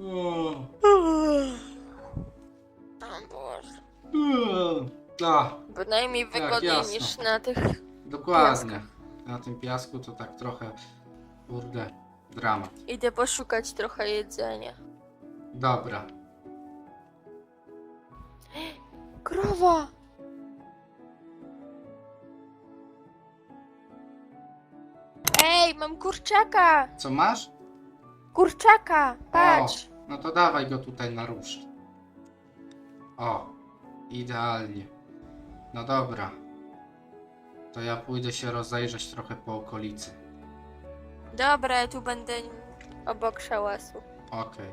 O, O Boże. A, Bynajmniej Tak, wygodniej jasno. niż na tych... dokładnie. Na tym piasku to tak trochę, kurde, dramat. Idę poszukać trochę jedzenia. Dobra. Krowa! Ej, mam kurczaka! Co masz? Kurczaka! Patrz! O, no to dawaj go tutaj na róż. O, idealnie. No dobra. To ja pójdę się rozejrzeć trochę po okolicy. Dobra, ja tu będę obok szałasu. Okej.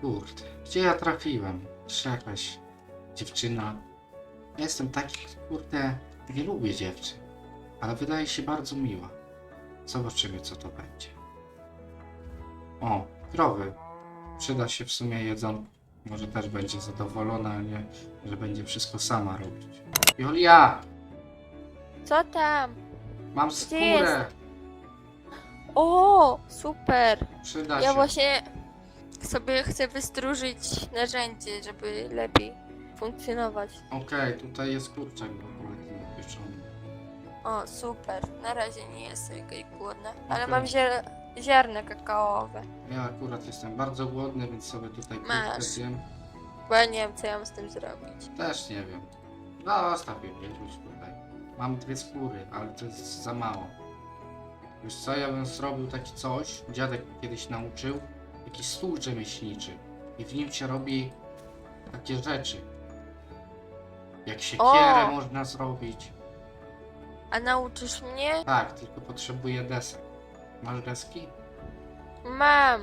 Kurde, gdzie ja trafiłem? Czy jakaś dziewczyna? Ja jestem taki, kurde, nie lubię dziewczyn. Ale wydaje się bardzo miła. Zobaczymy, co to będzie. O, krowy. Przyda się w sumie jedzonko. Może też będzie zadowolona, a nie, że będzie wszystko sama robić. Julia! Co tam? Mam skórę! jest? O, super! Przyda Ja się. właśnie sobie chcę wystróżyć narzędzie, żeby lepiej funkcjonować. Okej, tutaj jest kurczak w ogóle pieczony. O, super. Na razie nie jestem jakaś głodna, ale Okej. mam ziar ziarna kakaowe. Ja akurat jestem bardzo głodny, więc sobie tutaj Masz. zjem. Bo ja nie wiem, co ja mam z tym zrobić. Też nie wiem. No, zostaw je wiedzieć tutaj. Mam dwie skóry, ale to jest za mało. Wiesz co, ja bym zrobił taki coś, dziadek kiedyś nauczył, taki stół rzemieślniczy. I w nim się robi takie rzeczy. Jak siekierę O! można zrobić. A nauczysz mnie? Tak, tylko potrzebuję desek. Masz deski? Mam,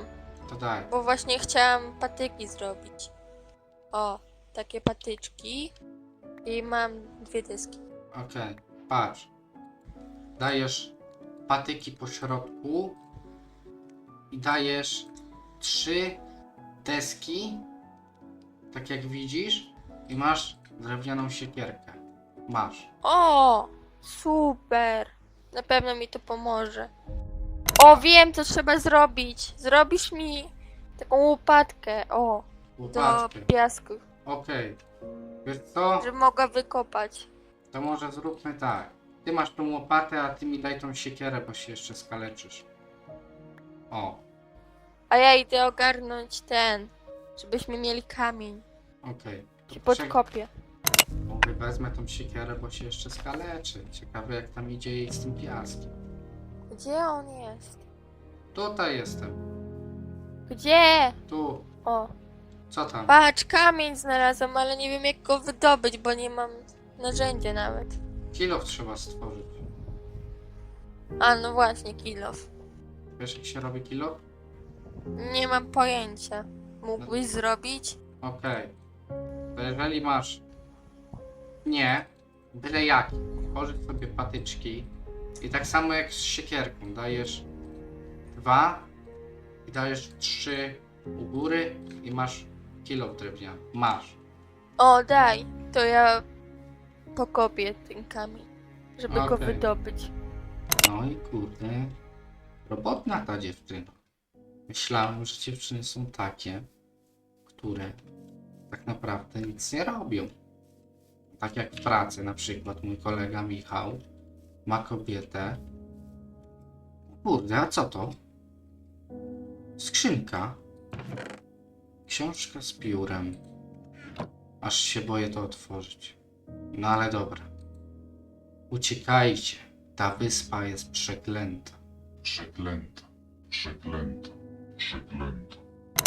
To daj. bo właśnie chciałam patyki zrobić. O, takie patyczki. I mam dwie dyski. Okej, patrz. Dajesz patyki po środku i dajesz trzy deski, tak jak widzisz, i masz drewnianą siekierkę. Masz. O, super. Na pewno mi to pomoże. O, wiem, co trzeba zrobić. Zrobisz mi taką łopatkę. O, do Łopatkę. piasku, Okej. Wiesz co? żeby mogła wykopać. To może zróbmy tak. Ty masz tą łopatę, a ty mi daj tą siekierę, bo się jeszcze skaleczysz. O, A ja idę ogarnąć ten, żebyśmy mieli kamień. okej. To Ci poczekaj. podkopię. Mówię, wezmę tą siekierę, bo się jeszcze skaleczy. Ciekawe jak tam idzie jej z tym piaskiem. Gdzie on jest? Tutaj jestem. Gdzie? Tu. O, Co tam? patrz, kamień znalazłam, ale nie wiem jak go wydobyć, bo nie mam narzędzia nawet. Kilof trzeba stworzyć. A, no właśnie, kilof. Wiesz jak się robi kilof? Nie mam pojęcia. Mógłbyś zrobić? Okej. To jeżeli masz... Nie. Byle jaki. Tworzysz sobie patyczki. I tak samo jak z siekierką. Dajesz dwa. I dajesz trzy u góry. I masz kilof drewniany. Masz. O, daj. To ja pokopię ten kamień, żeby go Okej. wydobyć. No i kurde, robotna ta dziewczyna. Myślałem, że dziewczyny są takie, które tak naprawdę nic nie robią. Tak jak w pracy, na przykład mój kolega Michał ma kobietę. Kurde, a co to? Skrzynka. Książka z piórem. Aż się boję to otworzyć. No ale dobra. Uciekajcie. Ta wyspa jest przeklęta. Przeklęta, przeklęta, przeklęta.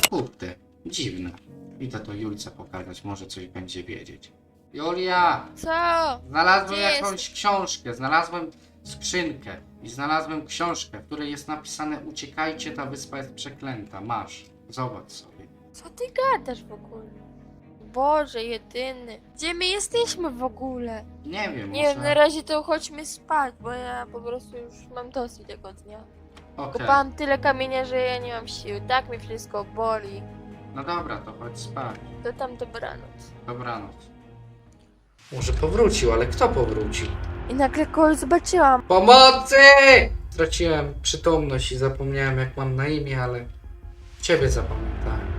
Kurde, dziwne. Idę to Julce pokazać, może coś będzie wiedzieć. Julia! Co? Znalazłem Gdzie jakąś książkę, znalazłem skrzynkę i znalazłem książkę, w której jest napisane Uciekajcie, ta wyspa jest przeklęta. Masz, zobacz sobie. Co ty gadasz w ogóle? Boże, jedyny. Gdzie my jesteśmy w ogóle? Nie wiem, Nie wiem, na może... razie to chodźmy spać, bo ja po prostu już mam dosyć tego dnia. Okej, Kopałam tyle kamienia, że ja nie mam sił. Tak mi wszystko boli. no dobra, to chodź spać. To tam dobranoc. Dobranoc. Może powrócił, ale kto powrócił? I nagle kogoś zobaczyłam. Pomocy! Straciłem przytomność i zapomniałem jak mam na imię, ale ciebie zapamiętałem.